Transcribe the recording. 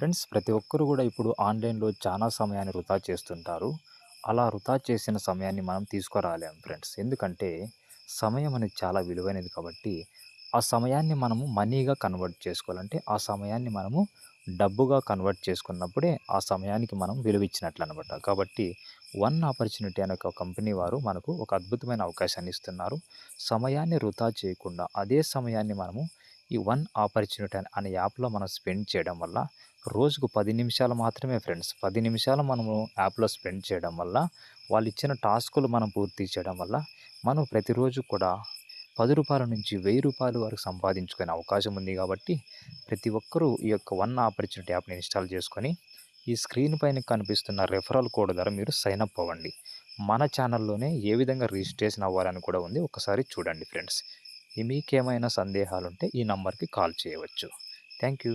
Friends ప్రతి ఒక్కరు కూడా ఇప్పుడు ఆన్‌లైన్‌లో చాలా సమయాన్ని వృధా చేస్తుంటారు. అలా వృధా చేసిన సమయాన్ని మనం తీసుకురాలేం ఫ్రెండ్స్. ఎందుకంటే సమయం అనేది చాలా విలువైనది కాబట్టి, ఆ సమయాన్ని మనము మనీగా కన్వర్ట్ చేసుకోవాలంటే, ఆ సమయాన్ని మనము డబ్బుగా కన్వర్ట్ చేసుకున్నప్పుడే ఆ సమయానికి మనం విలువిచ్చినట్లనమాట. కాబట్టి వన్ ఆపర్చునిటీ అనే ఒక కంపెనీ వారు మనకు ఒక అద్భుతమైన అవకాశాన్ని ఇస్తున్నారు. సమయాన్ని వృధా చేయకుండా అదే సమయాన్ని మనము ఈ వన్ ఆపర్చునిటీ అనే యాప్‌లో మనం స్పెండ్ చేయడం వల్ల రోజుకు పది నిమిషాలు మాత్రమే ఫ్రెండ్స్. పది నిమిషాలు మనము యాప్‌లో స్పెండ్ చేయడం వల్ల, వాళ్ళు ఇచ్చిన టాస్కులు మనం పూర్తి చేయడం వల్ల, మనం ప్రతిరోజు కూడా పది రూపాయల నుంచి వెయ్యి రూపాయల వరకు సంపాదించుకునే అవకాశం ఉంది కాబట్టి, ప్రతి ఒక్కరూ ఈ యొక్క వన్ ఆపర్చునిటీ యాప్‌ని ఇన్‌స్టాల్ చేసుకొని, ఈ స్క్రీన్ పైన కనిపిస్తున్న రెఫరల్ కోడ్ ద్వారా మీరు సైన్ అప్ అవ్వండి. మన ఛానల్‌లోనే ఏ విధంగా రిజిస్ట్రేషన్ అవ్వాలని కూడా ఉంది. ఒకసారి చూడండి ఫ్రెండ్స్. మీకేమైనా సందేహాలుంటే ఈ నంబర్‌కి కాల్ చేయవచ్చు. Thank you.